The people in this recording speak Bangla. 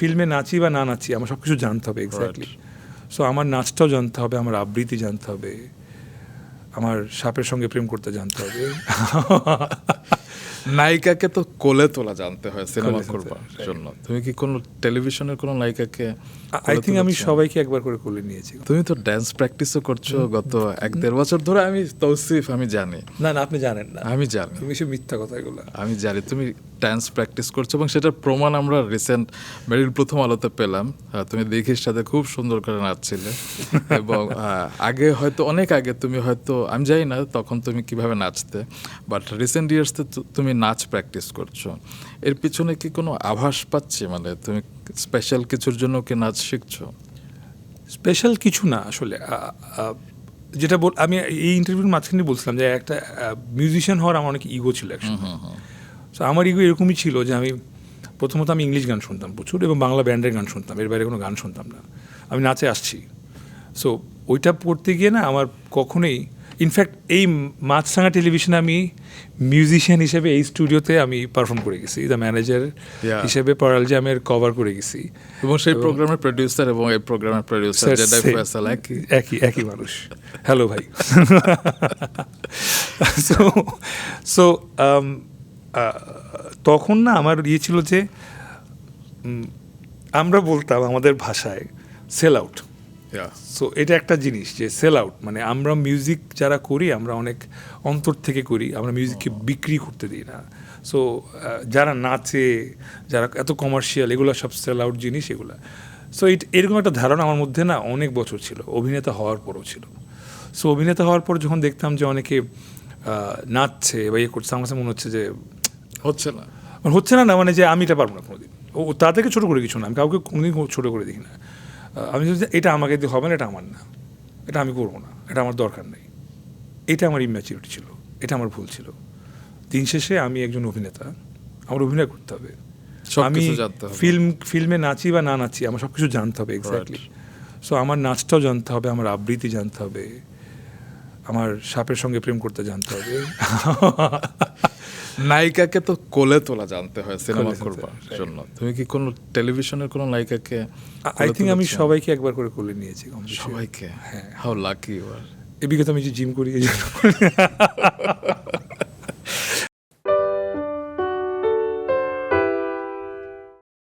ফিল্মে নাচি বা না নাচি আমার সব কিছু জানতে হবে এক্স্যাক্টলি সো আমার নাচটাও জানতে হবে আমার আবৃত্তি জানতে হবে আমার সাপের সঙ্গে প্রেম করতে জানতে হবে। নায়িকাকে তো কোলে তোলা জানতে হয় সিনেমা করবার জন্য। তুমি কি কোনো টেলিভিশনের কোনো নায়িকাকে আই থিঙ্ক আমি সবাইকে একবার করে কোলে নিয়েছি। তুমি তো ড্যান্স প্র্যাকটিসও করছ গত এক দেড় বছর ধরে আমি তৌসিফ আমি জানি। না না আপনি জানেন না। আমি জানি। তুমি সে মিথ্যা কথা এগুলো আমি জানি তুমি ডান্স প্র্যাকটিস করছ এবং সেটার প্রমাণ আমরা রিসেন্ট মেরিল প্রথম আলোতে পেলাম। তুমি দেখির সাথে খুব সুন্দর করে নাচছিলে। এবং আগে হয়তো অনেক আগে তুমি হয়তো আমি জানি না তখন তুমি কীভাবে নাচতে বাট রিসেন্ট ইয়ার্সতে তুমি নাচ প্র্যাকটিস করছ। এর পিছনে কি কোনো আভাস পাচ্ছি? মানে তুমি স্পেশাল কিছুর জন্য কি নাচ শিখছো? স্পেশাল কিছু না আসলে। যেটা বল আমি এই ইন্টারভিউর মাঝখানে বলছিলাম যে একটা মিউজিশিয়ান হওয়ার আমার অনেক ইগো ছিল একসময়। তো আমার ইগো এরকমই ছিল যে আমি প্রথমত আমি ইংলিশ গান শুনতাম প্রচুর এবং বাংলা ব্যান্ডের গান শুনতাম। এর বাইরে কোনো গান শুনতাম না। আমি নাচে আসছি। সো ওইটা পড়তে গিয়ে না আমার কখনোই ইনফ্যাক্ট এই মাছরাঙা টেলিভিশনে আমি মিউজিশিয়ান হিসেবে এই স্টুডিওতে আমি পারফর্ম করে গেছি দ্য ম্যানেজার. হিসেবে পরাল জামের কভার করে গেছি এবং সেই প্রোগ্রামের প্রডিউসার এবং এই প্রোগ্রামের প্রডিউসার. ফয়সাল একই একই মানুষ হ্যালো ভাই সো সো um, তখন না আমার ইয়ে ছিল যে আমরা বলতাম আমাদের ভাষায় সেল আউট. সো এটা একটা জিনিস যে সেল আউট মানে আমরা মিউজিক যারা করি আমরা অনেক অন্তর থেকে করি আমরা মিউজিককে বিক্রি করতে দিই না। সো যারা নাচে যারা এত কমার্শিয়াল এগুলো সব সেল আউট জিনিস এগুলো। সো এরকম একটা ধারণা আমার মধ্যে না অনেক বছর ছিল অভিনেতা হওয়ার পরও ছিল। সো অভিনেতা হওয়ার পর যখন দেখতাম যে অনেকে নাচছে বা ইয়ে করছে আমার কাছে মনে হচ্ছে যে হচ্ছে না। মানে হচ্ছে না না মানে যে আমি এটা পারব না কোনোদিন। ও তাদেরকে ছোটো করে কিছু না আমি কাউকে কোনোদিন ছোটো করে দেখি না। আমি যদি এটা আমাকে দিয়ে হবে না এটা আমার না। এটা আমি করব না। এটা আমার দরকার নেই। এটা আমার ইম্যাচিউরিটি ছিল। এটা আমার ভুল ছিল। দিন শেষে আমি একজন অভিনেতা। আমার অভিনয় করতে হবে। আমি জানতে হবে। ফিল্ম ফিল্মে নাচি বা না নাচি আমার সব কিছু জানতে হবে এক্স্যাক্টলি সো আমার নাচটাও জানতে হবে আমার আবৃত্তি জানতে হবে আমার সাপের সঙ্গে প্রেম করতে জানতে হবে। নায়িকাকে তো কোলে তোলা জানতে হয় সিনেমা করবার জন্য। তুমি কি কোনো টেলিভিশনের কোনো নায়িকাকে আই থিঙ্ক আমি সবাইকে একবার করে কোলে নিয়েছি সবাইকে? হ্যাঁ। হাউ লাকি ইউ আর এ বিগত আমি যে জিম করি এই জন্য।